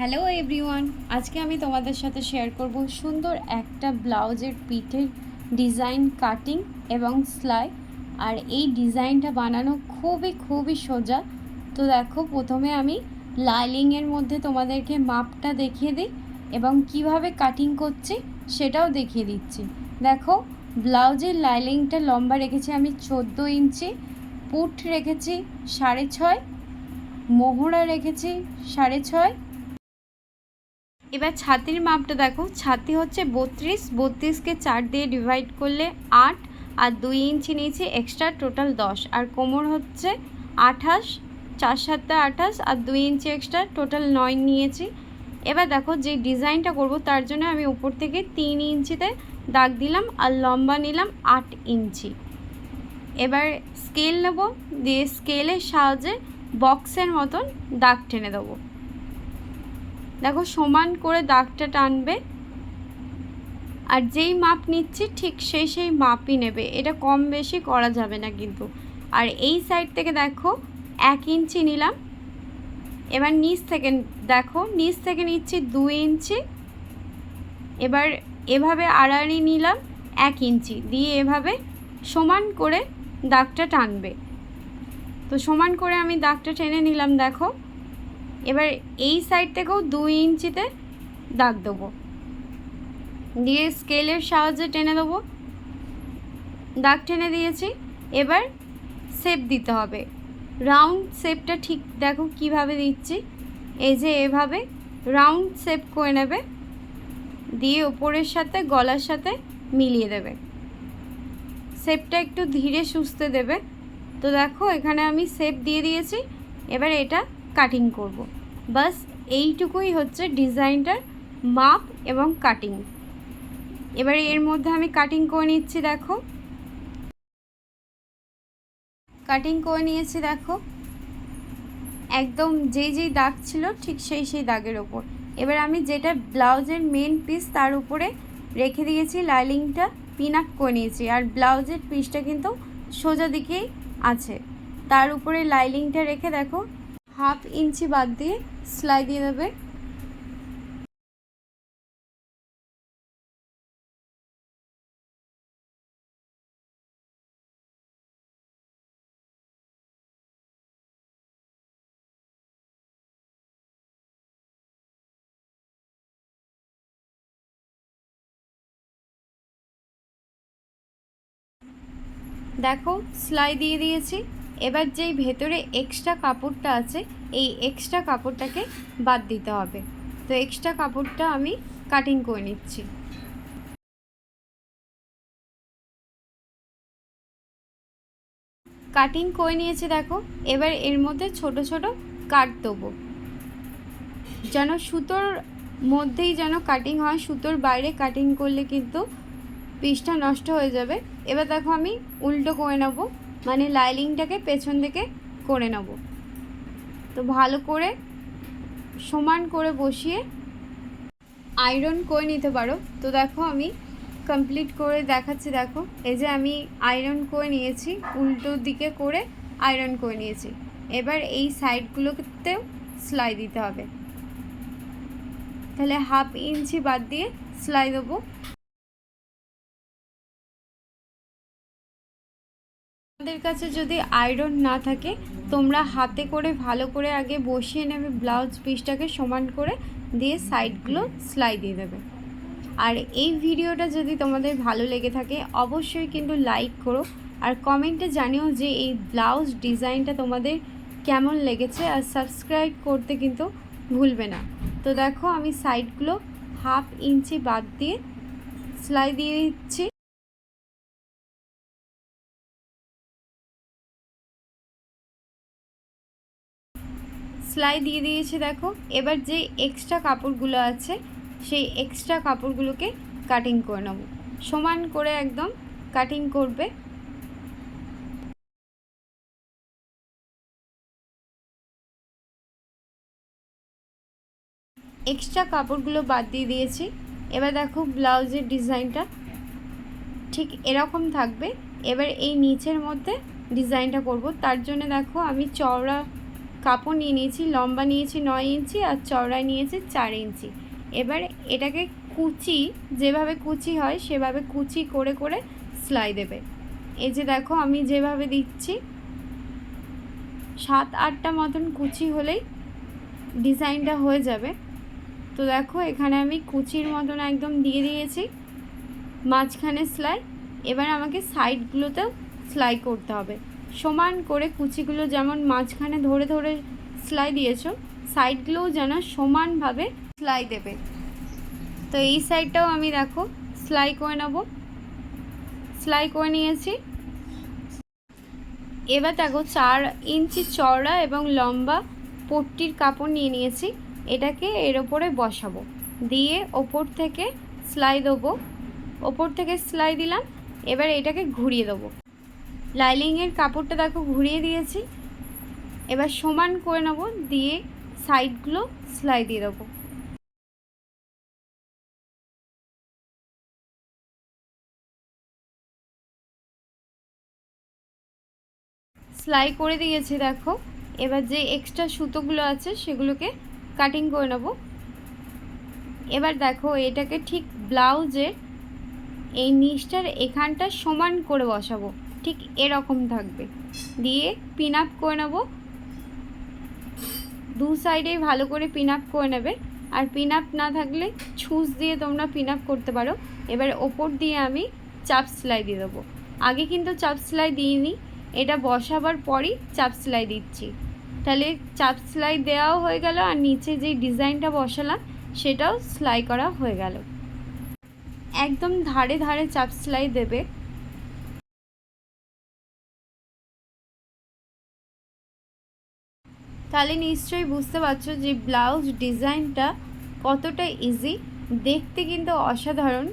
Hello everyone আজকে আমি তোমাদের সাথে শেয়ার করব সুন্দর একটা ব্লাউজের পিঠের ডিজাইন কাটিং এবং সেলাই। আর এই ডিজাইনটা বানানো খুবই খুবই সোজা। তো দেখো, প্রথমে আমি লাইলিংয়ের মধ্যে তোমাদেরকে মাপটা দেখিয়ে দিই এবং কীভাবে কাটিং করছি সেটাও দেখিয়ে দিচ্ছি। দেখো, ব্লাউজের লাইলিংটা লম্বা রেখেছি আমি চোদ্দ ইঞ্চি, পুট রেখেছি সাড়ে ছয়, মোহরা রেখেছি সাড়ে ছয় এবার ছাতির মাপটা দেখো। ছাতি হচ্ছে বত্রিশ। বত্রিশকে চার দিয়ে ডিভাইড করলে আট। আর দুই ইঞ্চি নিয়েছি এক্সট্রা টোটাল দশ। আর কোমর হচ্ছে আঠাশ। চার সাতটা আঠাশ। আর দুই ইঞ্চি এক্সট্রা টোটাল নয় নিয়েছি। এবার দেখো যে ডিজাইনটা করব, তার জন্য আমি উপর থেকে তিন ইঞ্চিতে দাগ দিলাম আর লম্বা নিলাম আট ইঞ্চি। এবার স্কেল নেব। দিয়ে স্কেলের সাহায্যে বক্সের মতন দাগ টেনে দেবো। দেখো, সমান করে দাগটা টানবে। আর যেই মাপ নিচ্ছি, ঠিক সেই সেই মাপই নেবে। এটা কম বেশি করা যাবে না কিন্তু। আর এই সাইড থেকে দেখো, এক ইঞ্চি নিলাম। এবার নিচ থেকে, দেখো, নিচ থেকে নিচ্ছি দুই ইঞ্চি। এবার এভাবে আড়াআড়ি নিলাম, এক ইঞ্চি। দিয়ে এভাবে সমান করে দাগটা টানবে। তো সমান করে আমি দাগটা টেনে নিলাম, দেখো। এবার এই সাইড থেকেও দুই ইঞ্চিতে দাগ দেবো। দিয়ে স্কেলের সাহায্যে টেনে দেবো। দাগ টেনে দিয়েছি। এবার শেপ দিতে হবে। রাউন্ড শেপটা ঠিক দেখো কীভাবে দিচ্ছি। এই যে এভাবে রাউন্ড শেপ করে নেবে। দিয়ে ওপরের সাথে গলার সাথে মিলিয়ে দেবে। শেপটা একটু ধীরে সুস্থে দেবে। তো দেখো এখানে আমি শেপ দিয়ে দিয়েছি। এবার এটা কাটিং করব। বাস এইটুকুই হচ্ছে ডিজাইনটার মাপ এবং কাটিং এবার এর মধ্যে আমি কাটিং করে নিচ্ছি, দেখো। কাটিং করে নিয়েছি, দেখো। একদম যেই যেই দাগ ছিল, ঠিক সেই সেই দাগের ওপর। এবার আমি যেটা ব্লাউজের মেন পিস তার উপরে রেখে দিয়েছি লাইলিংটা পিন আপ করে নিয়েছি। আর ব্লাউজের পিসটা কিন্তু সোজা দিকেই আছে। তার উপরে লাইলিংটা রেখে, দেখো হাফ ইঞ্চি বাদ দিয়ে সেলাই দিয়ে দেবে। দেখো সেলাই দিয়ে দিয়েছি। এবার যেই ভেতরে এক্সট্রা কাপড়টা আছে, এই এক্সট্রা কাপড়টাকে বাদ দিতে হবে। তো এক্সট্রা কাপড়টা আমি কাটিং করে নিচ্ছি। কাটিং করে নিয়েছি দেখো, এবার এর মধ্যে ছোট ছোট কাট দেবো। যেন সুতোর মধ্যেই যেন কাটিং হয়, সুতোর বাইরে কাটিং করলে কিন্তু পিসটা নষ্ট হয়ে যাবে। এবার দেখো আমি উল্টো করে নেব। মানে লাইলিংটাকে পেছন থেকে করে নেব। তো ভালো করে সমান করে বসিয়ে আয়রন করে নিতে পারো। তো দেখো আমি কমপ্লিট করে দেখাচ্ছি, দেখো। এই যে আমি আয়রন করে নিয়েছি, উল্টো দিকে করে আয়রন করে নিয়েছি। এবার এই সাইডগুলোতেও সেলাই দিতে হবে। তাহলে হাফ ইঞ্চি বাদ দিয়ে সেলাই দেবো। তোমাদের কাছে যদি আয়রন না থাকে, তোমরা হাতে করে ভালো করে আগে বসিয়ে নেবে ব্লাউজ পিসটাকে সমান করে দিয়ে সাইডগুলো সেলাই দিয়ে দেবে। আর এই ভিডিওটা যদি তোমাদের ভালো লেগে থাকে, অবশ্যই কিন্তু লাইক করো। আর কমেন্টে জানিও যে এই ব্লাউজ ডিজাইনটা তোমাদের কেমন লেগেছে, আর সাবস্ক্রাইব করতে কিন্তু ভুলবে না। তো দেখো, আমি সাইডগুলো হাফ ইঞ্চি বাদ দিয়ে সেলাই দিয়ে দিচ্ছি। সেলাই দিয়ে দিয়েছি, দেখো। এবার যে এক্সট্রা কাপড়গুলো আছে, সেই এক্সট্রা কাপড়গুলোকে কাটিং করে নেব। সমান করে একদম কাটিং করবে। এক্সট্রা কাপড়গুলো বাদ দিয়ে দিয়েছি। এবার দেখো ব্লাউজের ডিজাইনটা ঠিক এরকম থাকবে। এবার এই নিচের মধ্যে ডিজাইনটা করব। তার জন্য দেখো আমি চওড়া কাপড় নিয়ে নিয়েছি, লম্বা নিয়েছি নয় ইঞ্চি আর চওড়ায় নিয়েছি চার ইঞ্চি। এবার এটাকে কুচি, যেভাবে কুচি হয় সেভাবে কুচি করে করে সেলাই দেবে। এই যে দেখো আমি যেভাবে দিচ্ছি, সাত আটটা মতন কুচি হলেই ডিজাইনটা হয়ে যাবে। তো দেখো এখানে আমি কুচির মতন একদম দিয়ে দিয়েছি, মাঝখানে সেলাই। এবার আমাকে সাইডগুলোতেও সেলাই করতে হবে। সমান করে কুচিগুলো যেমন মাঝখানে ধরে ধরে সেলাই দিয়েছ, সাইডগুলোও যেন সমানভাবে সেলাই দেবে। তো এই সাইডটাও আমি দেখো, সেলাই করে নেব। সেলাই করে নিয়েছি। এবার দেখো চার ইঞ্চি চওড়া এবং লম্বা পট্টির কাপড় নিয়ে নিয়েছি। এটাকে এর ওপরে বসাবো। দিয়ে ওপর থেকে সেলাই দেবো। ওপর থেকে সেলাই দিলাম। এবার এটাকে ঘুরিয়ে দেবো। লাইলিংয়ের কাপড়টা দেখো ঘুরিয়ে দিয়েছি। এবার সমান করে নেব, দিয়ে সাইডগুলো সেলাই দিয়ে দেবো। সেলাই করে দিয়েছি দেখো। এবার যে এক্সট্রা সুতোগুলো আছে সেগুলোকে কাটিং করে নেব। এবার দেখো এটাকে ঠিক ব্লাউজের এই নিচটার এখানটা সমান করে বসাবো। ঠিক এরকম থাকবে। দিয়ে পিন আপ করে নেব। দু সাইডেই ভালো করে পিন আপ করে নেবে। আর পিন আপ না থাকলে ছুঁচ দিয়ে তোমরা পিন আপ করতে পারো। এবার ওপর দিয়ে আমি চাপ সেলাই দিয়ে দেবো। আগে কিন্তু চাপ সেলাই দিইনি, এটা বসাবার পরই চাপ সেলাই দিচ্ছি। তাহলে চাপ সেলাই দেওয়াও হয়ে গেল আর নিচে যে ডিজাইনটা বসালাম, সেটাও সেলাই করা হয়ে গেল। একদম ধারে ধারে চাপ সেলাই দেবে। তাহলে নিশ্চয়ই বুঝতে পারছ যে ব্লাউজ ডিজাইনটা কতটা ইজি দেখতে কিন্তু অসাধারণ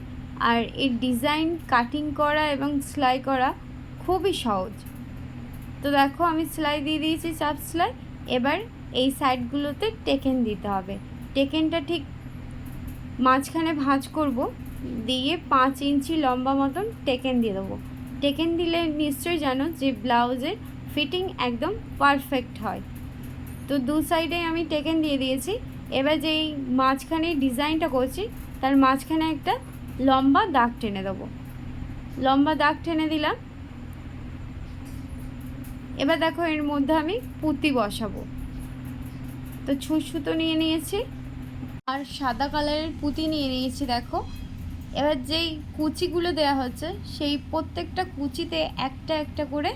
আর এই ডিজাইন কাটিং করা এবং সেলাই করা খুবই সহজ। তো দেখো আমি সেলাই দিয়ে দিয়েছি চাপ সেলাই, এবার এই সাইডগুলোতে টেকেন দিতে হবে। টেকেনটা ঠিক মাঝখানে ভাঁজ করব, দিয়ে পাঁচ ইঞ্চি লম্বা মতন টেকেন দিয়ে দেবো। টেকেন দিলে নিশ্চয়ই জানো যে ব্লাউজের ফিটিং একদম পারফেক্ট হয়। তো দু সাইডে আমি টেকেন দিয়ে দিয়েছি। এবার যেই মাঝখানে ডিজাইনটা করছি, তার মাঝখানে একটা লম্বা দাগ টেনে দেবো। লম্বা দাগ টেনে দিলাম। এবার দেখো এর মধ্যে আমি পুঁতি বসাবো। তো ছুঁচ সুতো নিয়ে নিয়েছি আর সাদা কালারের পুঁতি নিয়ে নিয়েছি দেখো। এবার যেই কুচিগুলো দেওয়া হচ্ছে, সেই প্রত্যেকটা কুচিতে একটা একটা করে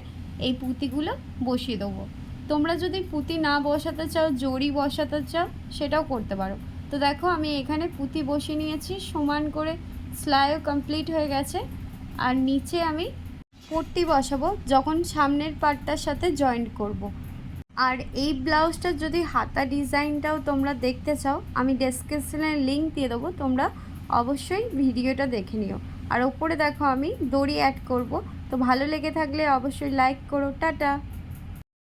এই পুঁতিগুলো বসিয়ে দেবো। তোমরা যদি পুঁতি না বসাতে চাও, জড়ি বসাতে চাও, সেটাও করতে পারো। তো দেখো, আমি এখানে পুঁতি বসিয়ে নিয়েছি, সমান করে সেলাইও কমপ্লিট হয়ে গেছে। আর নিচে আমি পট্টি বসাবো, যখন সামনের পার্টটার সাথে জয়েন্ট করব। আর এই ব্লাউজটার যদি হাতা ডিজাইনটাও তোমরা দেখতে চাও, আমি ডেসক্রিপশনে লিঙ্ক দিয়ে দেবো, তোমরা অবশ্যই ভিডিওটা দেখে নিও। আর ওপরে দেখো, আমি দড়ি অ্যাড করব। তো ভালো লেগে থাকলে অবশ্যই লাইক করো। টাটা!